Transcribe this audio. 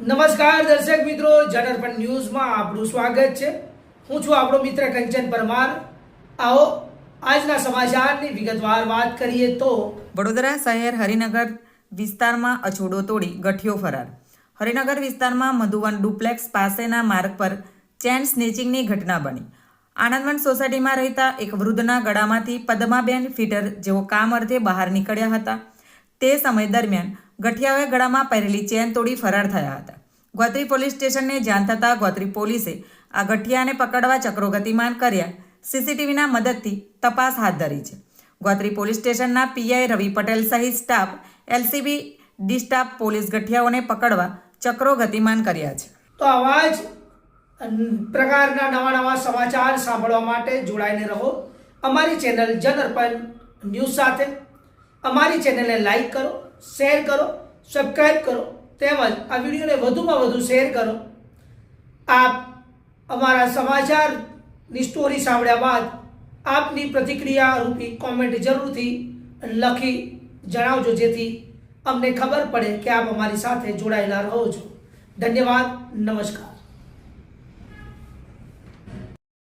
નમસ્કાર દર્શક મિત્રો, જનરપણ ન્યૂઝમાં આપનું સ્વાગત છે. હું છું આપણો મિત્ર કંચન પરમાર. આવો, આજના સમાચારની વિગતવાર વાત કરીએ તો વડોદરા શહેર હરિનગર વિસ્તારમાં અછોડો તોડી, ગઠિયો ફરાર. હરિનગર વિસ્તારમાં મધુવન ડુપ્લેક્સ પાસેના માર્ગ પર ચેન સ્નેચિંગની ઘટના બની. આનંદવન સોસાયટીમાં રહેતા એક વૃદ્ધના ગળામાંથી પદ્માબેન ફીટર જેઓ કામ અર્થે બહાર નીકળ્યા હતા. તે સમય દરમિયાન ગઠિયાઓએ ગળામાં પહેરેલી ચેન તોડી ફરાર થયા હતા. ગોત્રી પોલીસ સ્ટેશનને જાણ થતાં ગોત્રી પોલીસે આ ગઠિયાને પકડવા ચક્રો ગતિમાન કર્યા. સીસીટીવીના મદદથી તપાસ હાથ ધરી છે. ગોત્રી પોલીસ સ્ટેશનના પીઆઈ રવિ પટેલ સહિત staff, LCB, D staff police ગઠિયાઓને પકડવા ચક્રો ગતિમાન કર્યા છે. તો આવા જ પ્રકારના નવા નવા સમાચાર સાંભળવા માટે જોડાઈને રહો. અમારી ચેનલ જનરપણ ન્યૂઝ સાથે અમારી ચેનલને લાઈક કરો શેર કરો સબસ્ક્રાઈબ કરો, તેમજ આ વિડીયોને વધુમાં વધુ શેર કરો. આપ અમારા સમાચારની સ્ટોરી સાંભળ્યા બાદ આપની પ્રતિક્રિયા રૂપી કોમેન્ટ જરૂરથી લખી જણાવજો, જેથી અમને ખબર પડે કે આપ અમારી સાથે જોડાયેલા રહો છો. ધન્યવાદ, નમસ્કાર.